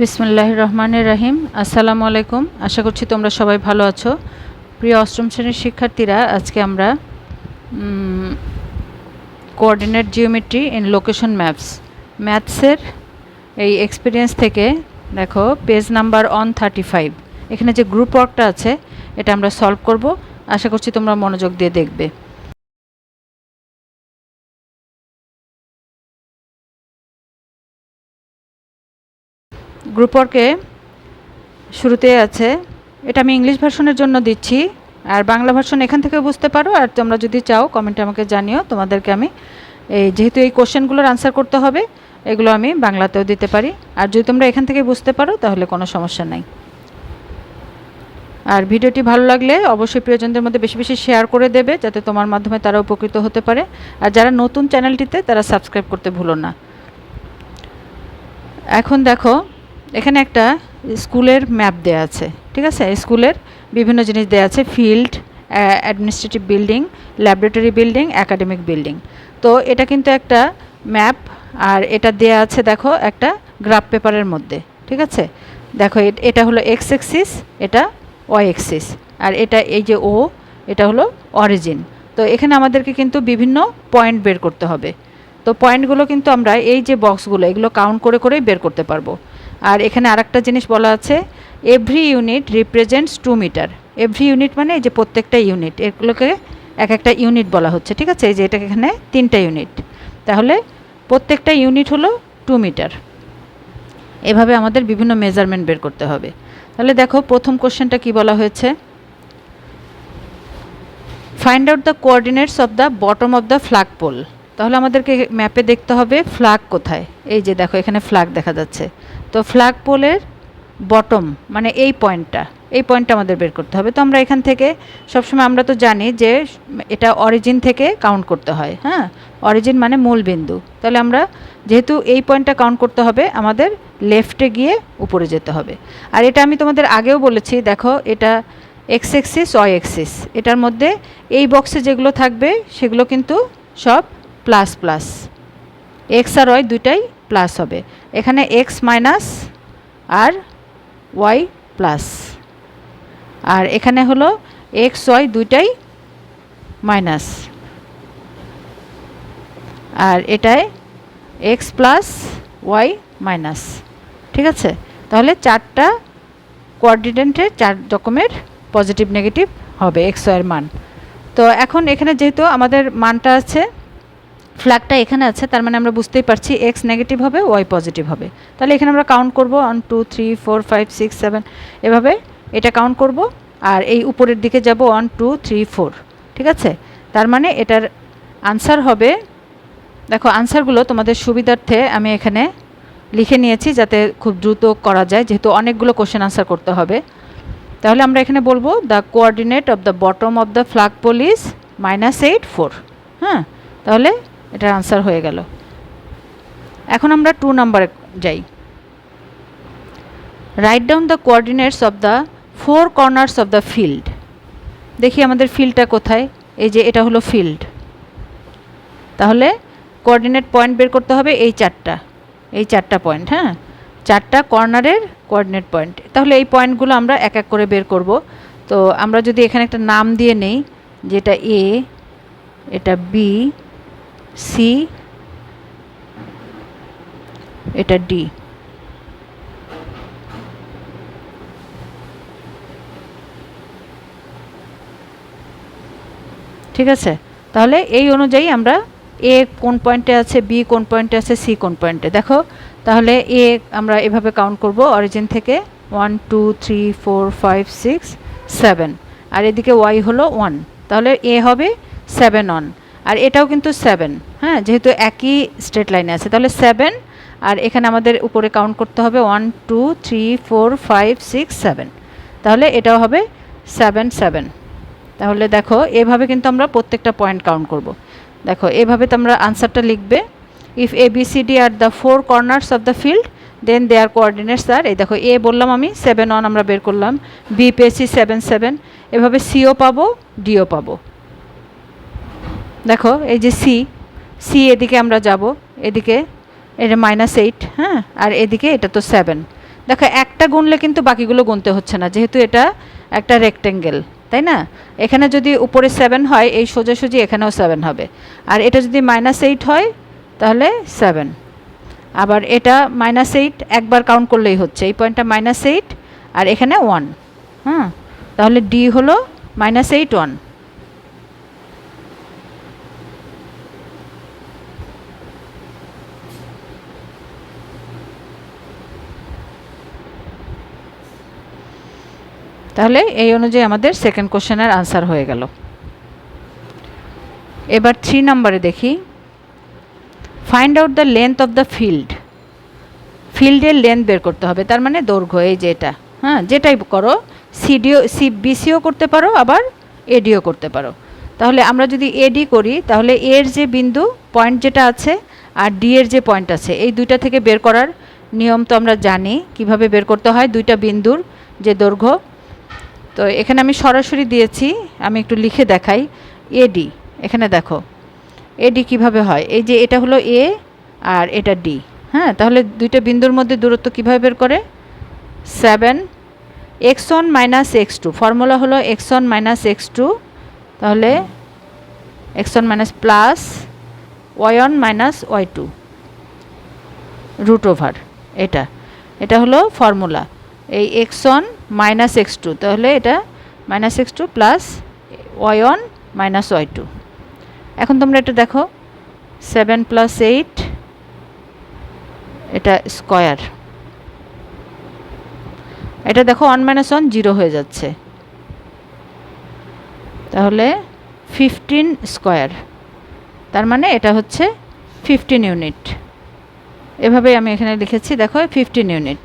বিসমুল্লাহ রহমানের রাহিম। আসসালামু আলাইকুম। আশা করছি তোমরা সবাই ভালো আছো। প্রিয় অষ্টম শ্রেণির শিক্ষার্থীরা, আজকে আমরা coordinate geometry in location maps ম্যাথসের এই এক্সপিরিয়েন্স থেকে দেখো page number one thirty five এখানে যে গ্রুপ ওয়ার্কটা আছে, এটা আমরা সলভ করব। আশা করছি তোমরা মনোযোগ দিয়ে দেখবে। গ্রুপ ওয়ার্কে শুরুতে আছে। এটা আমি ইংলিশ ভার্সনের জন্য দিচ্ছি। আর বাংলা ভার্সন এখান থেকে বুঝতে পারো। আর তোমরা যদি চাও কমেন্টে আমাকে জানিও। তোমাদেরকে আমি এই যেহেতু এই কোশ্চেনগুলোর আনসার করতে হবে, এগুলো আমি বাংলাতেও দিতে পারি। আর যদি তোমরা এখান থেকে বুঝতে পারো, তাহলে কোনো সমস্যা নাই। আর ভিডিওটি ভালো লাগলে অবশ্যই প্রিয়জনদের মধ্যে বেশি বেশি শেয়ার করে দেবে, যাতে তোমার মাধ্যমে তারা উপকৃত হতে পারে। আর যারা নতুন চ্যানেলটিতে তারা সাবস্ক্রাইব করতে ভুলো না। এখন দেখো এখানে একটা স্কুলের ম্যাপ দেওয়া আছে, ঠিক আছে? স্কুলের বিভিন্ন জিনিস দেওয়া আছে, field administrative building, laboratory building, academic building. তো এটা কিন্তু একটা ম্যাপ, আর এটা দেয়া আছে, দেখো, একটা গ্রাফ পেপারের মধ্যে, ঠিক আছে? দেখো এটা হলো এক্স এক্সিস এটা ওয়াই এক্সিস আর এটা এই যে ও, এটা হলো অরিজিন। তো এখানে আমাদেরকে কিন্তু বিভিন্ন পয়েন্ট বের করতে হবে। তো পয়েন্টগুলো কিন্তু আমরা এই যে বক্সগুলো, এগুলো কাউন্ট করে করেই বের করতে পারব। আর এখানে আরেকটা জিনিস বলা আছে every unit represents two metre every unit মানে এই যে প্রত্যেকটা ইউনিট এগুলোকে এক একটা ইউনিট বলা হচ্ছে, ঠিক আছে? এই যে এটা এখানে তিনটা ইউনিট তাহলে প্রত্যেকটা ইউনিট হলো টু মিটার এভাবে আমাদের বিভিন্ন মেজারমেন্ট বের করতে হবে। তাহলে দেখো, প্রথম কোশ্চেনটা কি বলা হয়েছে? Find out the coordinates of the bottom of the flag pole তাহলে আমাদেরকে ম্যাপে দেখতে হবে ফ্ল্যাগ কোথায়। এই যে দেখো, এখানে ফ্ল্যাগ দেখা যাচ্ছে। তো ফ্ল্যাগ পোলের বটম মানে এই পয়েন্টটা এই পয়েন্টটা আমাদের বের করতে হবে। তো আমরা এখান থেকে, সবসময় আমরা তো জানি যে এটা অরিজিন থেকে কাউন্ট করতে হয় হ্যাঁ? অরিজিন মানে মূল বিন্দু। তাহলে আমরা যেহেতু এই পয়েন্টটা কাউন্ট করতে হবে, আমাদের লেফটে গিয়ে উপরে যেতে হবে। আর এটা আমি তোমাদের আগেও বলেছি, দেখো, এটা এক্স এক্সিস ওয়াই এক্সিস এটার মধ্যে এই বক্সে যেগুলো থাকবে, সেগুলো কিন্তু সব প্লাস প্লাস এক্স আর ওয়াই দুইটাই প্লাস হবে। এখানে এক্স মাইনাস আর ওয়াই প্লাস আর এখানে হলো এক্স ওয়াই দুইটাই মাইনাস আর এটায় এক্স প্লাস ওয়াই মাইনাস ঠিক আছে? তাহলে চারটা কোয়ার্ডিনেন্টের চার রকমের পজিটিভ নেগেটিভ হবে এক্স ওয়াইয়ের মান। তো এখন এখানে যেহেতু আমাদের মানটা আছে ফ্ল্যাগটা এখানে আছে, তার মানে আমরা বুঝতেই পারছি এক্স নেগেটিভ হবে ওয়াই পজিটিভ হবে। তাহলে এখানে আমরা কাউন্ট করব one two three four five six seven এভাবে এটা কাউন্ট করব, আর এই উপরের দিকে যাব ওয়ান টু থ্রি ফোর ঠিক আছে? তার মানে এটার আনসার হবে, দেখো আনসারগুলো তোমাদের সুবিধার্থে আমি এখানে লিখে নিয়েছি যাতে খুব দ্রুত করা যায়, যেহেতু অনেকগুলো কোশ্চেন আনসার করতে হবে। তাহলে আমরা এখানে বলব the coordinate of the bottom of the flag pole is minus eight four হ্যাঁ? তাহলে এটার আনসার হয়ে গেল। এখন আমরা টু নাম্বারে যাই। Write down the coordinates of the four corners of the field দেখি আমাদের ফিল্ডটা কোথায়? এই যে এটা হলো ফিল্ড তাহলে কোঅর্ডিনেট পয়েন্ট বের করতে হবে এই চারটা। এই চারটা পয়েন্ট হ্যাঁ? চারটা কর্নারের কোঅর্ডিনেট পয়েন্ট তাহলে এই পয়েন্টগুলো আমরা এক এক করে বের করব। তো আমরা যদি এখানে একটা নাম দিয়ে নেই, যেটা এ এটা বি সি এটা ডি ঠিক আছে? তাহলে এই অনুযায়ী আমরা এ কোন পয়েন্টে আছে বি কোন পয়েন্টে আছে সি কোন পয়েন্টে দেখো, তাহলে এ আমরা এভাবে কাউন্ট করব অরিজিন থেকে one two three four five six seven আর এদিকে ওয়াই হলো ওয়ান তাহলে এ হবে সেভেন অন আর এটাও কিন্তু সেভেন হ্যাঁ? যেহেতু একই স্ট্রেট লাইনে আছে। তাহলে সেভেন আর এখানে আমাদের উপরে কাউন্ট করতে হবে one two three four five six seven তাহলে এটাও হবে সেভেন সেভেন তাহলে দেখো, এভাবে কিন্তু আমরা প্রত্যেকটা পয়েন্ট কাউন্ট করব। দেখো, এভাবে তোমরা আনসারটা লিখবে। If A B C D are the four corners of the field then their coordinates আর এই দেখো এ বললাম আমি সেভেন ওয়ান আমরা বের করলাম। বি পেয়েছি সেভেন সেভেন এভাবে সিও পাবো ডিও পাবো। দেখো, এই যে সি সি এদিকে আমরা যাব, এদিকে এটা মাইনাস এইট হ্যাঁ? আর এদিকে এটা তো সেভেন দেখো, একটা গুনলে কিন্তু বাকিগুলো গুনতে হচ্ছে না, যেহেতু এটা একটা রেক্টেঙ্গেল তাই না? এখানে যদি উপরে সেভেন হয়, এই সোজাসুজি এখানেও সেভেন হবে। আর এটা যদি মাইনাস এইট হয়, তাহলে সেভেন আবার এটা মাইনাস এইট একবার কাউন্ট করলেই হচ্ছে, এই পয়েন্টটা মাইনাস এইট আর এখানে ওয়ান হ্যাঁ তাহলে ডি হলো মাইনাস এইট ওয়ান তাহলে এই অনুযায়ী আমাদের সেকেন্ড কোশ্চেনের আনসার হয়ে গেল। এবার থ্রি নম্বরে দেখি। Find out the length of the field ফিল্ডের লেন্থ বের করতে হবে, তার মানে দৈর্ঘ্য, এই যেটা হ্যাঁ যেটাই করো সিডিও সি বিসিও করতে পারো, আবার এডিও করতে পারো। তাহলে আমরা যদি এডি করি, তাহলে এর যে বিন্দু পয়েন্ট যেটা আছে, আর ডি এর যে পয়েন্ট আছে, এই দুইটা থেকে বের করার নিয়ম তো আমরা জানি, কীভাবে বের করতে হয়, দুইটা বিন্দুর যে দৈর্ঘ্য তো এখানে আমি সরাসরি দিয়েছি, আমি একটু লিখে দেখাই। এডি এখানে দেখো। এডি কীভাবে হয়? এই যে এটা হলো এ আর এটা ডি হ্যাঁ? তাহলে দুইটা বিন্দুর মধ্যে দূরত্ব কীভাবে বের করে? Seven, x one minus x two, formula হলো x one minus x two, তাহলে x one minus plus y one minus y two, root over, এটা। এটা হলো ফর্মুলা। এই x one minus x two তাহলে এটা minus x two plus y one minus y two এখন তোমরা এটা দেখো সেভেন প্লাস এইট এটা স্কোয়ার এটা দেখো ওয়ান মাইনাস ওয়ান জিরো হয়ে যাচ্ছে। তাহলে ফিফটিন স্কোয়ার তার মানে এটা হচ্ছে ফিফটিন ইউনিট এভাবেই আমি এখানে লিখেছি, দেখো ফিফটিন ইউনিট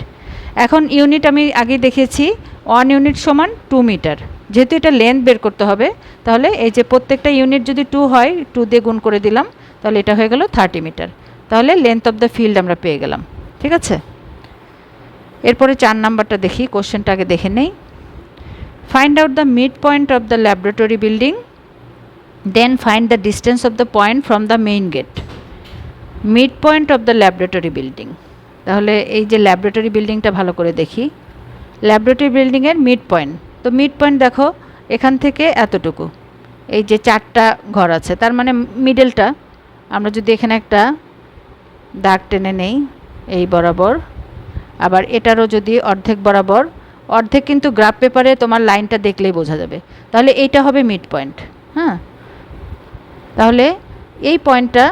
এখন ইউনিট আমি আগে দেখেছি ওয়ান ইউনিট সমান টু মিটার যেহেতু এটা লেন্থ বের করতে হবে, তাহলে এই যে প্রত্যেকটা ইউনিট যদি টু হয় টু দিয়ে গুণ করে দিলাম, তাহলে এটা হয়ে গেল থার্টি মিটার তাহলে লেন্থ অফ দ্য ফিল্ড আমরা পেয়ে গেলাম, ঠিক আছে? এরপরে চার নাম্বারটা দেখি কোশ্চেনটা আগে দেখে নেই। Find out the mid point of the laboratory building then find the distance of the point from the main gate mid point of the laboratory building তাহলে এই যে ল্যাবরেটরি বিল্ডিংটা ভালো করে দেখি। ল্যাবরেটরি বিল্ডিংয়ের মিড পয়েন্ট তো মিড পয়েন্ট দেখো, এখান থেকে এতটুকু। এই যে চারটা ঘর আছে, তার মানে মিডলটা আমরা যদি এখানে একটা দাগ টেনে নেই, এই বরাবর। আবার এটারও যদি অর্ধেক বরাবর, অর্ধেক কিন্তু গ্রাফ পেপারে তোমার লাইনটা দেখলেই বোঝা যাবে। তাহলে এইটা হবে মিড পয়েন্ট হ্যাঁ? তাহলে এই পয়েন্টটা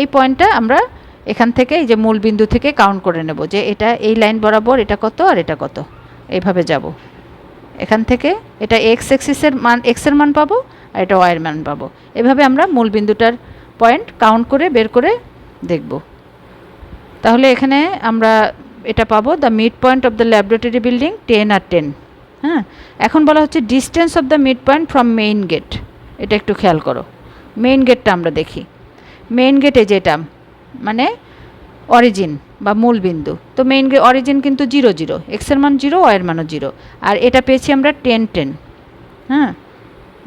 এই পয়েন্টটা আমরা এখান থেকে এই যে মূল বিন্দু থেকে কাউন্ট করে নেব যে এটা এই লাইন বরাবর এটা কত আর এটা কত। এইভাবে যাব। এখান থেকে এটা এক্স এক্সিসের মান এক্সের মান পাবো আর এটা ওয়াইয়ের মান পাবো। এভাবে আমরা মূল বিন্দুটার পয়েন্ট কাউন্ট করে বের করে দেখব। তাহলে এখানে আমরা এটা পাবো the mid point of the laboratory building ten R ten হ্যাঁ? এখন বলা হচ্ছে distance of the mid point from main gate এটা একটু খেয়াল করো। মেইন গেটটা আমরা দেখি। মেইন গেটে যেটা মানে অরিজিন বা মূল বিন্দু। তো মেইন অরিজিন কিন্তু জিরো জিরো এক্সের মান জিরো ওয়ের মানও জিরো আর এটা পেয়েছি আমরা টেন টেন হ্যাঁ?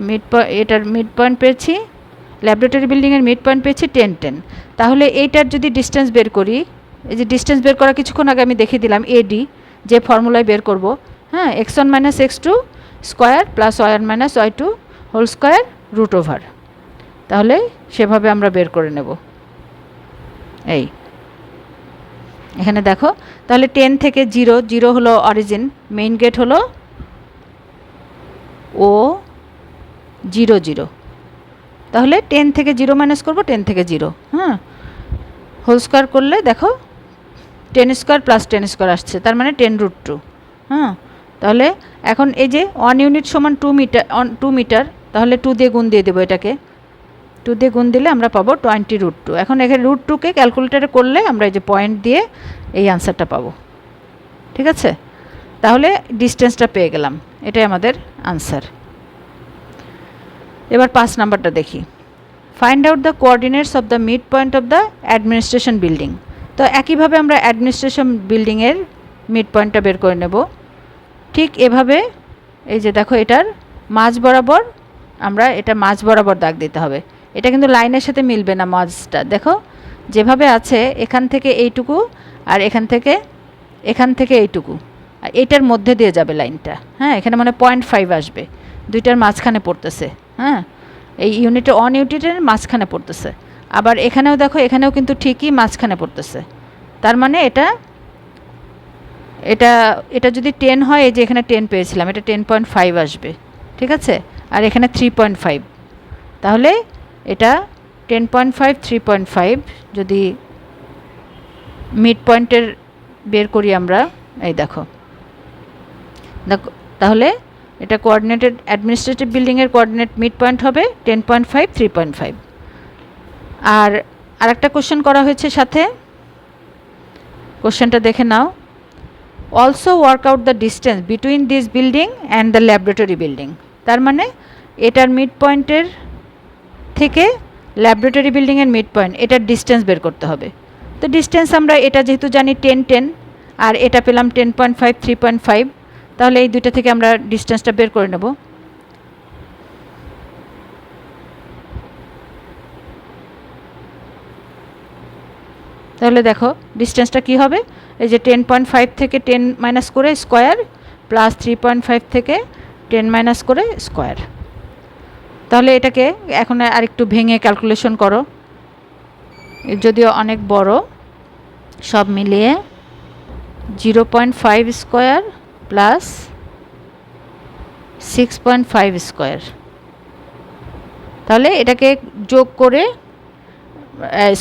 মিড পয়েন্ট এটার মিড পয়েন্ট পেয়েছি ল্যাবরেটরি বিল্ডিংয়ের মিড পয়েন্ট পেয়েছি টেন টেন তাহলে এইটার যদি ডিস্টেন্স বের করি, এই যে ডিস্টেন্স বের করা কিছুক্ষণ আগে আমি দেখিয়ে দিলাম এডি যে ফর্মুলায় বের করব। হ্যাঁ? X one minus x two square plus one minus y two whole square root over তাহলে সেভাবে আমরা বের করে নেব। এই। এখানে দেখো, তাহলে টেন থেকে জিরো জিরো হলো অরিজিন মেইন গেট হলো ও জিরো জিরো তাহলে টেন থেকে জিরো মাইনাস করব টেন থেকে জিরো হ্যাঁ? হোল স্কোয়ার করলে দেখো ten square plus ten square আসছে, তার মানে টেন রুট টু হ্যাঁ? তাহলে এখন এই যে ওয়ান ইউনিট সমান টু মিটার টু মিটার তাহলে টু দিয়ে গুণ দিয়ে দেবো এটাকে। টু দিয়ে গুণ দিলে আমরা পাবো টোয়েন্টি রুট টু এখন এখানে রুট টুকে ক্যালকুলেটারে করলে আমরা এই যে পয়েন্ট দিয়ে এই আনসারটা পাবো। ঠিক আছে? তাহলে ডিস্টেন্সটা পেয়ে গেলাম। এটাই আমাদের আনসার এবার পাঁচ নাম্বারটা দেখি। Find out the coordinates of the mid point of the administration building তো একইভাবে আমরা অ্যাডমিনিস্ট্রেশন বিল্ডিংয়ের মিড পয়েন্টটা বের করে নেব। ঠিক এভাবে এই যে দেখো এটার মাঝ বরাবর আমরা এটা মাঝ বরাবর দাগ দিতে হবে। এটা কিন্তু লাইনের সাথে মিলবে না মাঝটা দেখো, যেভাবে আছে এখান থেকে এইটুকু আর এখান থেকে এখান থেকে এইটুকু। আর এইটার মধ্যে দিয়ে যাবে লাইনটা। হ্যাঁ এখানে মানে পয়েন্ট ফাইভ আসবে। দুইটার মাঝখানে পড়তেছে। হ্যাঁ এই ইউনিটে অন ইউনিটের মাঝখানে পড়তেছে। আবার এখানেও দেখো, এখানেও কিন্তু ঠিকই মাঝখানে পড়তেছে। তার মানে এটা এটা এটা যদি টেন হয়, এই যে এখানে টেন পেয়েছিলাম, এটা টেন পয়েন্ট ফাইভ আসবে। ঠিক আছে? আর এখানে থ্রি পয়েন্ট ফাইভ তাহলে এটা ten point five three point five যদি মিড পয়েন্টের বের করি আমরা, এই দেখো। দেখো, তাহলে এটা কোঅর্ডিনেটেড অ্যাডমিনিস্ট্রেটিভ বিল্ডিংয়ের কোঅর্ডিনেট মিড পয়েন্ট হবে ten point five three point five আর আরেকটা কোশ্চেন করা হয়েছে সাথে। কোশ্চেনটা দেখে নাও। Also work out the distance between this building and the laboratory building তার মানে এটার মিড পয়েন্টের থেকে ল্যাবরেটরি বিল্ডিংয়ের মিড পয়েন্ট এটার ডিস্টেন্স বের করতে হবে। তো ডিস্টেন্স আমরা এটা যেহেতু জানি টেন টেন আর এটা পেলাম ten point five three point five তাহলে এই দুইটা থেকে আমরা ডিস্টেন্সটা বের করে নেব। তাহলে দেখো ডিস্টেন্সটা কী হবে? এই যে টেন পয়েন্ট ফাইভ থেকে টেন মাইনাস করে square plus three point five থেকে টেন মাইনাস করে স্কোয়ার তাহলে এটাকে এখন আরেকটু ভেঙে ক্যালকুলেশন করো। যদিও অনেক বড়, সব মিলিয়ে zero point five square plus six point five square তাহলে এটাকে যোগ করে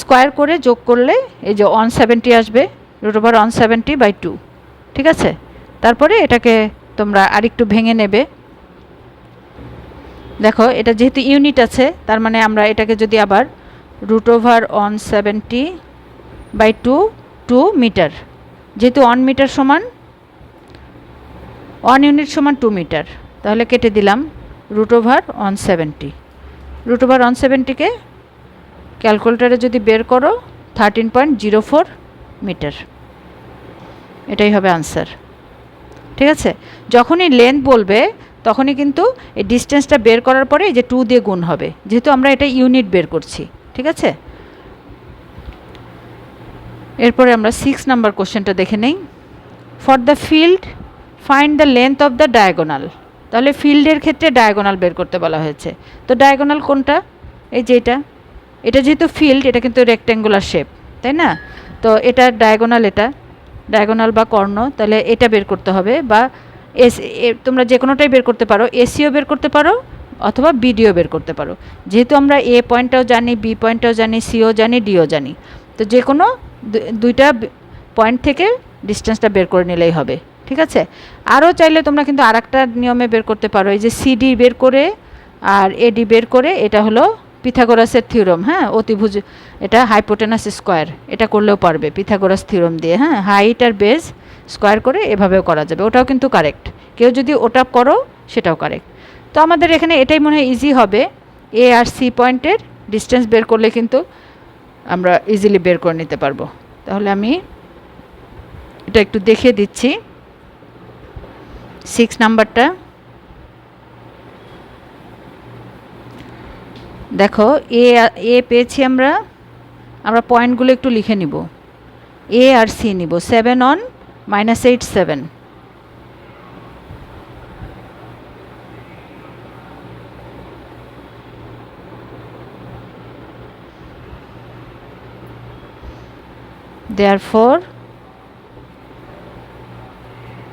স্কোয়ার করে যোগ করলে এই যে ওয়ান সেভেন্টি আসবে root over one seventy by two ঠিক আছে? তারপরে এটাকে তোমরা আরেকটু ভেঙে নেবে। দেখো, এটা যেহেতু ইউনিট আছে, তার মানে আমরা এটাকে যদি আবার root over one seventy by two two metre যেহেতু ওয়ান মিটার সমান ওয়ান ইউনিট সমান টু মিটার তাহলে কেটে দিলাম root over one seventy root over one সেভেন্টিকে ক্যালকুলেটারে যদি বের করো thirteen point zero four metre এটাই হবে আনসার ঠিক আছে? যখনই লেন্থ বলবে তখনই কিন্তু এই ডিস্টেন্সটা বের করার পরে এই যে টু দিয়ে গুণ হবে। যেহেতু আমরা এটা ইউনিট বের করছি, ঠিক আছে? এরপরে আমরা সিক্স নাম্বার কোশ্চেনটা দেখে নেই। For the field find the length of the diagonal তাহলে ফিল্ডের ক্ষেত্রে ডায়াগোনাল বের করতে বলা হয়েছে। তো ডায়াগোনাল কোনটা? এই যে এটা। এটা যেহেতু ফিল্ড এটা কিন্তু রেক্ট্যাঙ্গুলার শেপ তাই না? তো এটা ডায়াগোনাল এটা। ডায়াগোনাল বা কর্ণ, তাহলে এটা বের করতে হবে বা এস তোমরা যে কোনোটাই বের করতে পারো, এসিও বের করতে পারো অথবা বিডিও বের করতে পারো। যেহেতু আমরা এ পয়েন্টটাও জানি, বি পয়েন্টটাও জানি, সিও জানি, ডিও জানি। তো যে কোনো দুইটা পয়েন্ট থেকে ডিস্টেন্সটা বের করে নিলেই হবে, ঠিক আছে? আরও চাইলে তোমরা কিন্তু আর একটা নিয়মে বের করতে পারো, এই যে সিডি বের করে আর এডি বের করে, এটা হলো পিথাগোরাসের থিওরম হ্যাঁ? অতিভুজ, এটা হাইপোটেনাস স্কোয়ার, এটা করলেও পারবে, পিথাগোরাস থিওরম দিয়ে হ্যাঁ? হাইট আর বেজ স্কোয়ার করে এভাবেও করা যাবে। ওটাও কিন্তু কারেক্ট। কেউ যদি ওটা করো, সেটাও কারেক্ট। তো আমাদের এখানে এটাই মনে হয় ইজি হবে। এ আর সি পয়েন্টের ডিস্টেন্স বের করলে কিন্তু আমরা ইজিলি বের করে নিতে পারব। তাহলে আমি এটা একটু দেখিয়ে দিচ্ছি। সিক্স নাম্বারটা দেখো এ এ পেয়েছি আমরা। আমরা পয়েন্টগুলো একটু লিখে নিব। এ আর সি নিব। Seven one minus 8 7 therefore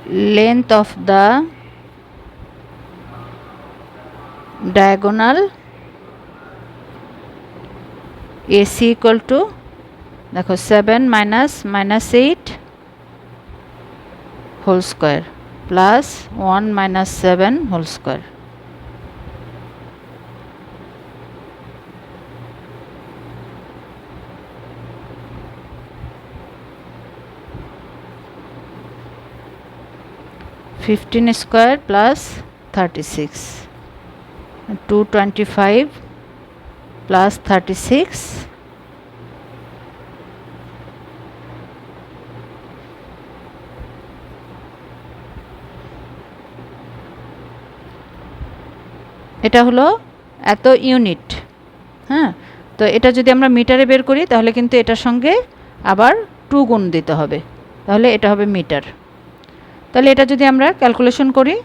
length of the diagonal AC equal to 7 minus minus 8 whole square plus one minus seven whole square fifteen square plus thirty six two twenty five plus thirty six এটা হলো এত unit হ্যাঁ? তো এটা যদি আমরা মিটারে বের করি, তাহলে কিন্তু এটার সঙ্গে আবার টু গুণ দিতে হবে। তাহলে এটা হবে মিটার। তাহলে এটা যদি আমরা ক্যালকুলেশন করি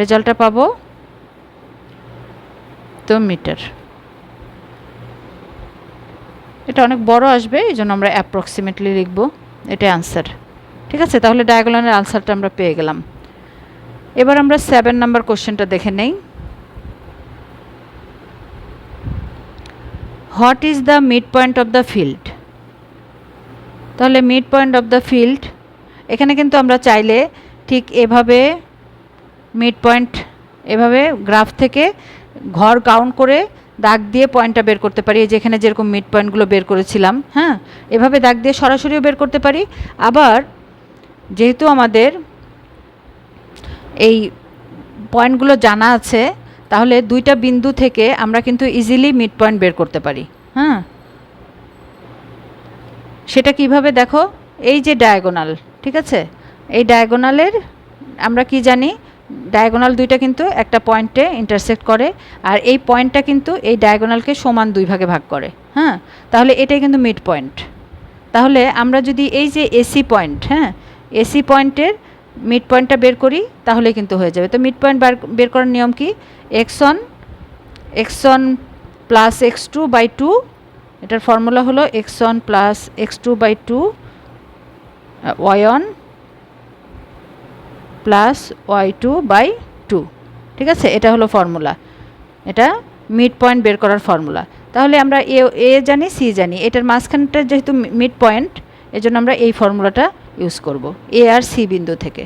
রেজাল্টটা পাবো তো মিটার। এটা অনেক বড় আসবে, এই জন্য আমরা অ্যাপ্রক্সিমেটলি লিখব এটা অ্যান্সার ঠিক আছে? তাহলে ডায়াগোনালের আনসারটা আমরা পেয়ে গেলাম। এবার আমরা সেভেন নাম্বার কোশ্চেনটা দেখে নেই। What is the mid point of the field? তাহলে mid point of the field, এখানে কিন্তু আমরা চাইলে ঠিক এভাবে মিড পয়েন্ট এভাবে গ্রাফ থেকে ঘর কাউন্ট করে দাগ দিয়ে পয়েন্টটা বের করতে পারি। এই যেখানে যেরকম মিড পয়েন্টগুলো বের করেছিলাম হ্যাঁ এভাবে দাগ দিয়ে সরাসরিও বের করতে পারি। আবার যেহেতু আমাদের এই পয়েন্টগুলো জানা আছে তাহলে দুইটা বিন্দু থেকে আমরা কিন্তু ইজিলি মিড পয়েন্ট বের করতে পারি হ্যাঁ? সেটা কীভাবে দেখো? এই যে ডায়াগোনাল ঠিক আছে? এই ডায়াগোনালের আমরা কি জানি? ডায়াগোনাল দুইটা কিন্তু একটা পয়েন্টে ইন্টারসেক্ট করে, আর এই পয়েন্টটা কিন্তু এই ডায়াগোনালকে সমান দুই ভাগে ভাগ করে হ্যাঁ? তাহলে এটাই কিন্তু মিড পয়েন্ট তাহলে আমরা যদি এই যে এসি পয়েন্ট হ্যাঁ? এসি পয়েন্টের মিড পয়েন্টটা বের করি তাহলে কিন্তু হয়ে যাবে। তো মিড পয়েন্ট বের করার নিয়ম কি? X one x one plus x two by two এটার ফর্মুলা হলো x one plus x two by two y one plus y two by two ঠিক আছে? এটা হলো ফর্মুলা এটা মিড পয়েন্ট বের করার ফর্মুলা তাহলে আমরা এ এ জানি, সি জানি। এটার মাঝখানটা যেহেতু মিড পয়েন্ট এজন্য আমরা এই ফর্মুলাটা ইউজ করব এ আর সি বিন্দু থেকে।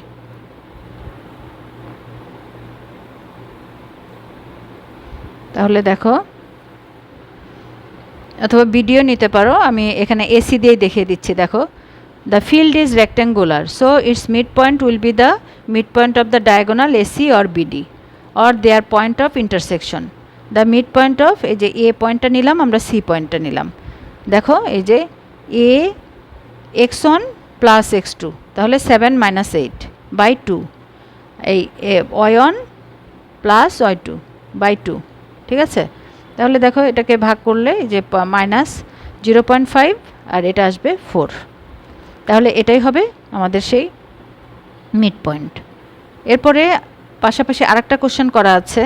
তাহলে দেখো, অথবা ভিডিও নিতে পারো, আমি এখানে এসি দিয়েই দেখিয়ে দিচ্ছি, দেখো। The field is rectangular so its mid point will be the mid point of the diagonal AC or BD or their point of intersection the mid point of এই যে এ পয়েন্টটা নিলাম, আমরা সি পয়েন্টটা নিলাম। দেখো, এই যে A x one plus x two, তাহলে seven minus eight by two. এই y one plus y two by two, ঠিক আছে? তাহলে দেখো এটাকে ভাগ করলে যে মাইনাস জিরো পয়েন্ট ফাইভ আর এটা আসবে ফোর। তাহলে এটাই হবে আমাদের সেই মিড পয়েন্ট। এরপরে পাশাপাশি আরেকটা কোশ্চেন করা আছে।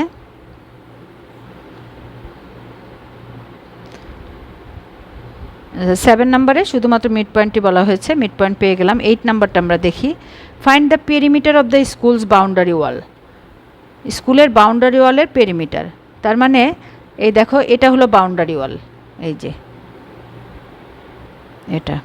সেভেন নাম্বারে শুধুমাত্র মিড পয়েন্টটি বলা হয়েছে মিড পয়েন্ট পেয়ে গেলাম এইট নাম্বারটা আমরা দেখি। Find the perimeter of the school's boundary wall স্কুলের বাউন্ডারি ওয়ালের পেরিমিটার তার মানে এই দেখো, এটা হলো বাউন্ডারি ওয়াল এই যে, এটা।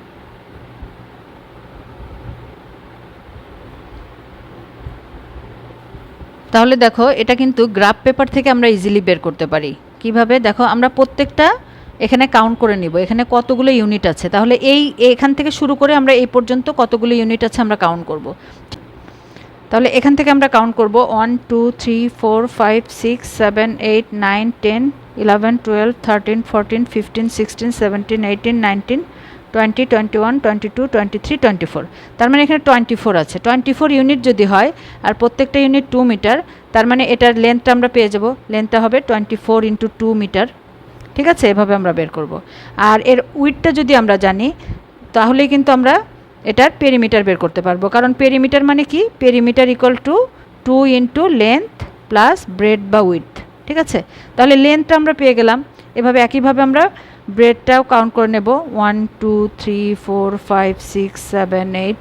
তাহলে দেখো, এটা কিন্তু গ্রাফ পেপার থেকে আমরা ইজিলি বের করতে পারি। কীভাবে? দেখো, আমরা প্রত্যেকটা এখানে কাউন্ট করে নিব। এখানে কতগুলো ইউনিট আছে? তাহলে এই, এখান থেকে শুরু করে আমরা এই পর্যন্ত কতগুলো ইউনিট আছে আমরা কাউন্ট করব। তাহলে এখান থেকে আমরা কাউন্ট করব। One two three four five six seven eight nine ten eleven twelve thirteen fourteen fifteen sixteen seventeen eighteen nineteen twenty twenty one twenty two twenty three twenty four তার মানে এখানে টোয়েন্টি ফোর আছে। Twenty four unit যদি হয়, আর প্রত্যেকটা unit two metre তার মানে এটার লেন্থটা আমরা পেয়ে যাব। লেন্থটা হবে twenty four into two metre ঠিক আছে? এভাবে আমরা বের করব। আর এর উইথটা যদি আমরা জানি তাহলেই কিন্তু আমরা এটার পেরিমিটার বের করতে পারব। কারণ পেরিমিটার মানে কি? Perimeter equal to two into length plus breadth বা উইথ ঠিক আছে? তাহলে লেন্থটা আমরা পেয়ে গেলাম। এভাবে একইভাবে আমরা ব্রেডটাও কাউন্ট করে নেব। One two three four five six seven eight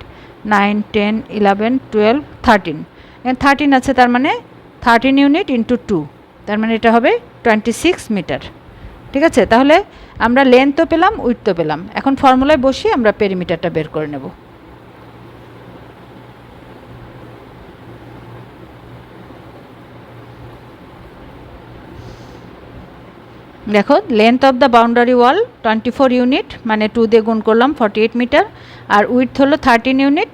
nine ten eleven twelve thirteen thirteen আছে, তার মানে থার্টিন ইউনিট ইন্টু টু তার মানে এটা হবে টোয়েন্টি সিক্স মিটার ঠিক আছে? তাহলে আমরা লেন্থও পেলাম উইথও পেলাম। এখন ফর্মুলায় বসিয়ে আমরা পেরিমিটারটা বের করে নেব। দেখো length of the boundary wall twenty four unit মানে টু দিয়ে গুণ করলাম ফর্টি এইট মিটার আর উইথ হলো thirteen unit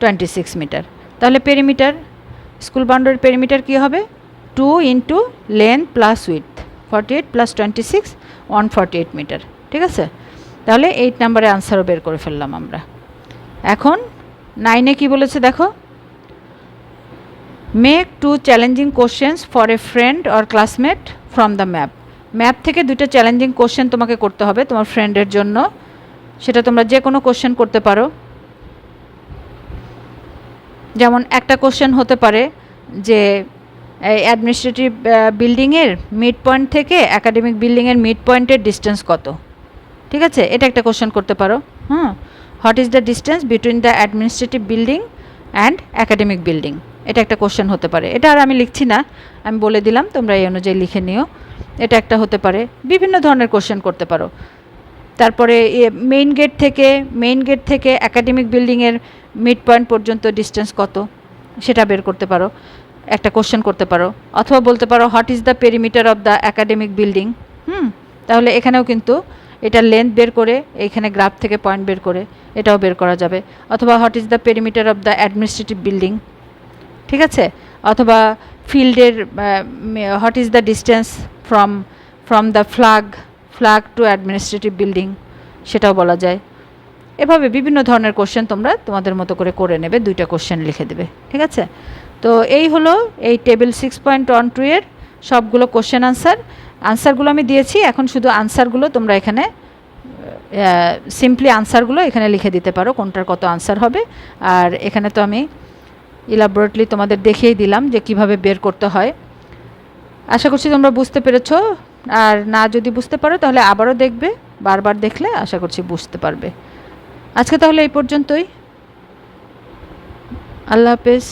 twenty six metre তাহলে পেরিমিটার স্কুল বাউন্ডারি পেরিমিটার কী হবে? Two into length plus width forty eight plus twenty six one forty eight metre ঠিক আছে? তাহলে এইট নাম্বারে আনসারও বের করে ফেললাম আমরা। এখন নাইনে কি বলেছে দেখো? Make two challenging questions for a friend or classmate from the map map থেকে দুটো চ্যালেঞ্জিং কোশ্চেন তোমাকে করতে হবে তোমার ফ্রেন্ডের জন্য। সেটা তোমরা যে কোনো কোশ্চেন করতে পারো। যেমন একটা কোশ্চেন হতে পারে যে অ্যাডমিনিস্ট্রেটিভ বিল্ডিংয়ের মিড পয়েন্ট থেকে একাডেমিক বিল্ডিংয়ের মিড পয়েন্টের ডিস্টেন্স কত? ঠিক আছে? এটা একটা কোশ্চেন করতে পারো। হুম? What is the distance between the administrative building and academic building এটা একটা কোশ্চেন হতে পারে। এটা আর আমি লিখছি না। আমি বলে দিলাম, তোমরা এই অনুযায়ী লিখে নিও। এটা একটা হতে পারে। বিভিন্ন ধরনের কোশ্চেন করতে পারো। তারপরে মেইন গেট থেকে মেইন গেট থেকে একাডেমিক বিল্ডিংয়ের মিড পয়েন্ট পর্যন্ত ডিস্টেন্স কত? সেটা বের করতে পারো। একটা কোশ্চেন করতে পারো। অথবা বলতে পারো what is the perimeter of the academic building হুম, তাহলে এখানেও কিন্তু এটা লেন্থ বের করে, এখানে গ্রাফ থেকে পয়েন্ট বের করে, এটাও বের করা যাবে। অথবা what is the perimeter of the administrative building ঠিক আছে? অথবা ফিল্ডের what is the distance from from the flag flag to administrative building সেটাও বলা যায়। এভাবে বিভিন্ন ধরনের কোশ্চেন তোমরা তোমাদের মতো করে করে নেবে, দুইটা কোশ্চেন লিখে দেবে। ঠিক আছে? তো এই হলো এই table six point one two এর সবগুলো কোশ্চেন আনসার আনসারগুলো আমি দিয়েছি, এখন শুধু আনসারগুলো তোমরা এখানে সিম্পলি আনসারগুলো এখানে লিখে দিতে পারো, কোনটার কত আনসার হবে। আর এখানে তো আমি ইলাবোরেটলি তোমাদের দেখিয়েই দিলাম যে কীভাবে বের করতে হয়। আশা করছি তোমরা বুঝতে পেরেছ। আর না যদি বুঝতে পারো, তাহলে আবারও দেখবে, বারবার দেখলে আশা করছি বুঝতে পারবে। আজকে তাহলে এই পর্যন্তই। আল্লাহ হাফেজ।